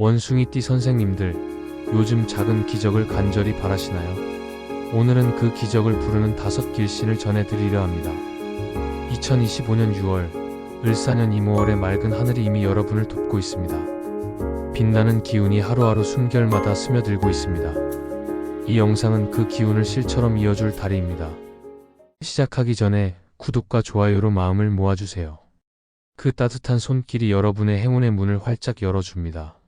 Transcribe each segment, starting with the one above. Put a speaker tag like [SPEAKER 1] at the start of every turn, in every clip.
[SPEAKER 1] 원숭이띠 선생님들, 요즘 작은 기적을 간절히 바라시나요? 오늘은 그 기적을 부르는 다섯 길신을 전해드리려 합니다. 2025년 6월, 을사년 이모월의 맑은 하늘이 이미 여러분을 돕고 있습니다. 빛나는 기운이 하루하루 숨결마다 스며들고 있습니다. 이 영상은 그 기운을 실처럼 이어줄 다리입니다. 시작하기 전에 구독과 좋아요로 마음을 모아주세요. 그 따뜻한 손길이 여러분의 행운의 문을 활짝 열어줍니다.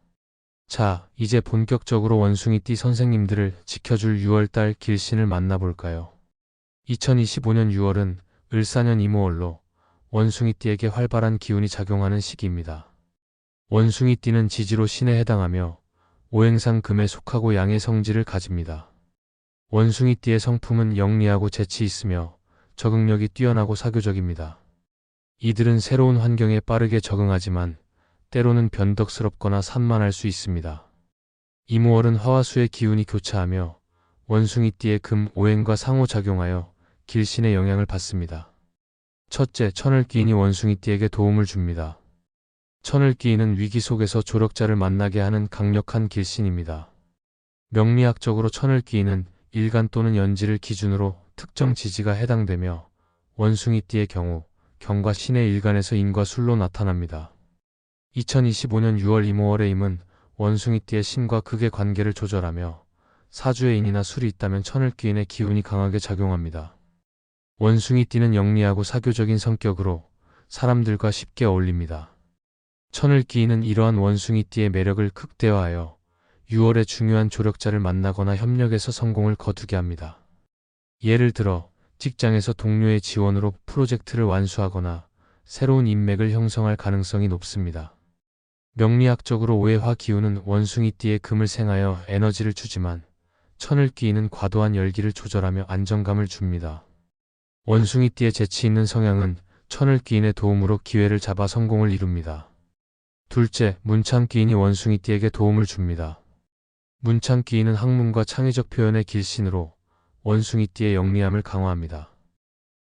[SPEAKER 1] 자, 이제 본격적으로 원숭이띠 선생님들을 지켜줄 6월달 길신을 만나볼까요? 2025년 6월은 을사년 이모월로 원숭이띠에게 활발한 기운이 작용하는 시기입니다. 원숭이띠는 지지로 신에 해당하며 오행상 금에 속하고 양의 성질을 가집니다. 원숭이띠의 성품은 영리하고 재치 있으며 적응력이 뛰어나고 사교적입니다. 이들은 새로운 환경에 빠르게 적응하지만 때로는 변덕스럽거나 산만할 수 있습니다. 이모월은 화와수의 기운이 교차하며 원숭이띠의 금 오행과 상호작용하여 길신의 영향을 받습니다. 첫째, 천을기인이 원숭이띠에게 도움을 줍니다. 천을기인은 위기 속에서 조력자를 만나게 하는 강력한 길신입니다. 명리학적으로 천을기인은 일간 또는 연지를 기준으로 특정 지지가 해당되며 원숭이띠의 경우 경과 신의 일간에서 인과 술로 나타납니다. 2025년 6월 이모월의 임은 원숭이띠의 신과 극의 관계를 조절하며 사주의 인이나 술이 있다면 천을기인의 기운이 강하게 작용합니다. 원숭이띠는 영리하고 사교적인 성격으로 사람들과 쉽게 어울립니다. 천을기인은 이러한 원숭이띠의 매력을 극대화하여 6월에 중요한 조력자를 만나거나 협력해서 성공을 거두게 합니다. 예를 들어 직장에서 동료의 지원으로 프로젝트를 완수하거나 새로운 인맥을 형성할 가능성이 높습니다. 명리학적으로 오해화 기운은 원숭이띠의 금을 생하여 에너지를 주지만 천을기인은 과도한 열기를 조절하며 안정감을 줍니다. 원숭이띠의 재치 있는 성향은 천을기인의 도움으로 기회를 잡아 성공을 이룹니다. 둘째, 문창기인이 원숭이띠에게 도움을 줍니다. 문창기인은 학문과 창의적 표현의 길신으로 원숭이띠의 영리함을 강화합니다.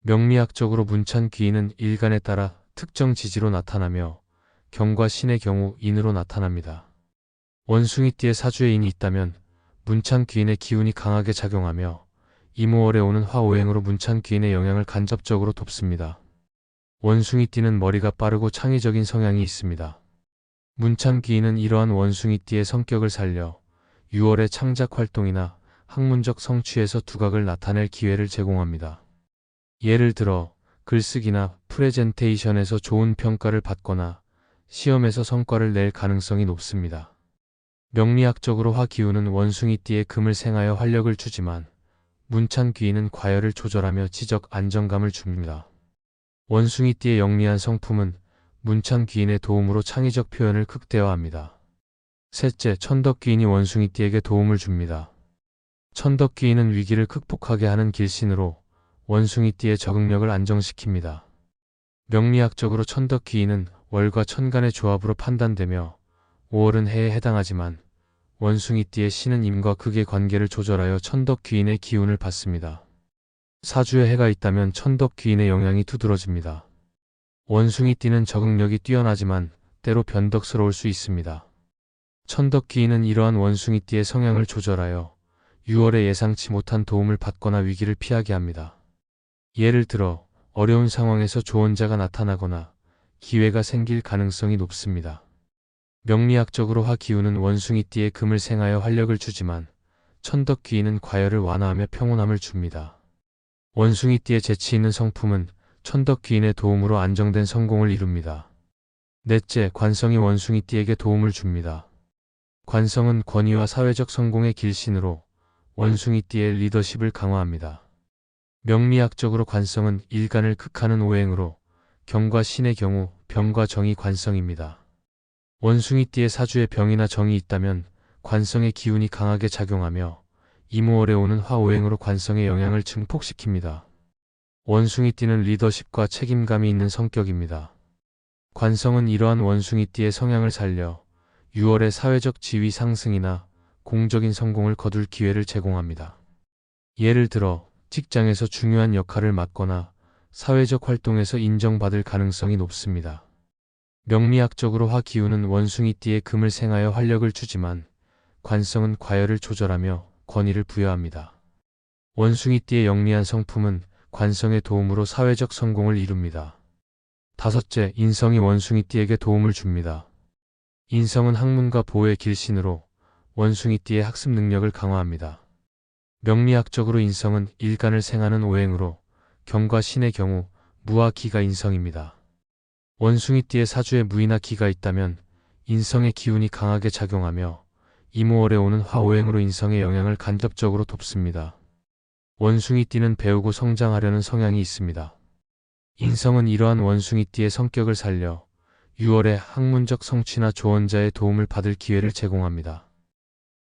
[SPEAKER 1] 명리학적으로 문창기인은 일간에 따라 특정 지지로 나타나며 경과 신의 경우 인으로 나타납니다. 원숭이띠의 사주에 인이 있다면 문창 귀인의 기운이 강하게 작용하며 이모월에 오는 화오행으로 문창 귀인의 영향을 간접적으로 돕습니다. 원숭이띠는 머리가 빠르고 창의적인 성향이 있습니다. 문창 귀인은 이러한 원숭이띠의 성격을 살려 6월의 창작 활동이나 학문적 성취에서 두각을 나타낼 기회를 제공합니다. 예를 들어 글쓰기나 프레젠테이션에서 좋은 평가를 받거나 시험에서 성과를 낼 가능성이 높습니다. 명리학적으로 화기운은 원숭이띠의 금을 생하여 활력을 주지만 문창귀인은 과열을 조절하며 지적 안정감을 줍니다. 원숭이띠의 영리한 성품은 문창귀인의 도움으로 창의적 표현을 극대화합니다. 셋째, 천덕 귀인이 원숭이띠에게 도움을 줍니다. 천덕 귀인은 위기를 극복하게 하는 길신으로 원숭이띠의 적응력을 안정시킵니다. 명리학적으로 천덕 귀인은 월과 천간의 조합으로 판단되며 5월은 해에 해당하지만 원숭이띠의 신은 임과 극의 관계를 조절하여 천덕 귀인의 기운을 받습니다. 사주에 해가 있다면 천덕 귀인의 영향이 두드러집니다. 원숭이띠는 적응력이 뛰어나지만 때로 변덕스러울 수 있습니다. 천덕 귀인은 이러한 원숭이띠의 성향을 조절하여 6월에 예상치 못한 도움을 받거나 위기를 피하게 합니다. 예를 들어 어려운 상황에서 조언자가 나타나거나 기회가 생길 가능성이 높습니다. 명리학적으로 화기운은 원숭이띠의 금을 생하여 활력을 주지만 천덕귀인은 과열을 완화하며 평온함을 줍니다. 원숭이띠의 재치 있는 성품은 천덕귀인의 도움으로 안정된 성공을 이룹니다. 넷째, 관성이 원숭이띠에게 도움을 줍니다. 관성은 권위와 사회적 성공의 길신으로 원숭이띠의 리더십을 강화합니다. 명리학적으로 관성은 일간을 극하는 오행으로 경과 신의 경우 병과 정이 관성입니다. 원숭이띠의 사주에 병이나 정이 있다면 관성의 기운이 강하게 작용하며 이모월에 오는 화오행으로 관성의 영향을 증폭시킵니다. 원숭이띠는 리더십과 책임감이 있는 성격입니다. 관성은 이러한 원숭이띠의 성향을 살려 6월의 사회적 지위 상승이나 공적인 성공을 거둘 기회를 제공합니다. 예를 들어 직장에서 중요한 역할을 맡거나 사회적 활동에서 인정받을 가능성이 높습니다. 명리학적으로 화 기운은 원숭이띠에 금을 생하여 활력을 주지만 관성은 과열을 조절하며 권위를 부여합니다. 원숭이띠의 영리한 성품은 관성의 도움으로 사회적 성공을 이룹니다. 다섯째, 인성이 원숭이띠에게 도움을 줍니다. 인성은 학문과 보호의 길신으로 원숭이띠의 학습 능력을 강화합니다. 명리학적으로 인성은 일간을 생하는 오행으로 경과 신의 경우 무와 기가 인성입니다. 원숭이띠의 사주에 무이나 기가 있다면 인성의 기운이 강하게 작용하며 이모월에 오는 화오행으로 인성의 영향을 간접적으로 돕습니다. 원숭이띠는 배우고 성장하려는 성향이 있습니다. 인성은 이러한 원숭이띠의 성격을 살려 6월에 학문적 성취나 조언자의 도움을 받을 기회를 제공합니다.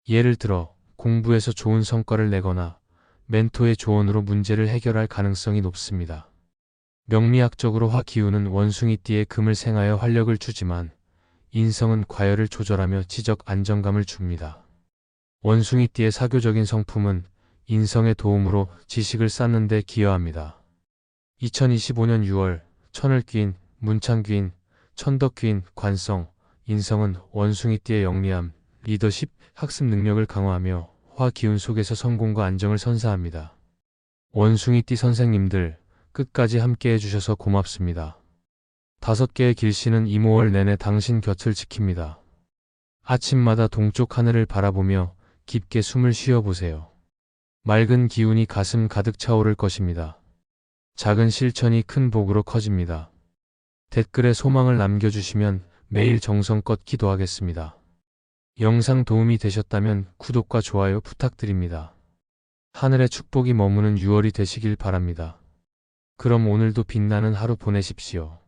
[SPEAKER 1] 예를 들어 공부에서 좋은 성과를 내거나 멘토의 조언으로 문제를 해결할 가능성이 높습니다. 명리학적으로 화 기운은 원숭이띠에 금을 생하여 활력을 주지만 인성은 과열을 조절하며 지적 안정감을 줍니다. 원숭이띠의 사교적인 성품은 인성의 도움으로 지식을 쌓는 데 기여합니다. 2025년 6월 천을귀인, 문창귀인, 천덕귀인, 관성, 인성은 원숭이띠의 영리함, 리더십, 학습 능력을 강화하며 화 기운 속에서 성공과 안정을 선사합니다. 원숭이띠 선생님들 끝까지 함께 해주셔서 고맙습니다. 다섯 개의 길씨는 이모월 내내 당신 곁을 지킵니다. 아침마다 동쪽 하늘을 바라보며 깊게 숨을 쉬어보세요. 맑은 기운이 가슴 가득 차오를 것입니다. 작은 실천이 큰 복으로 커집니다. 댓글에 소망을 남겨주시면 매일 정성껏 기도하겠습니다. 영상 도움이 되셨다면 구독과 좋아요 부탁드립니다. 하늘의 축복이 머무는 6월이 되시길 바랍니다. 그럼 오늘도 빛나는 하루 보내십시오.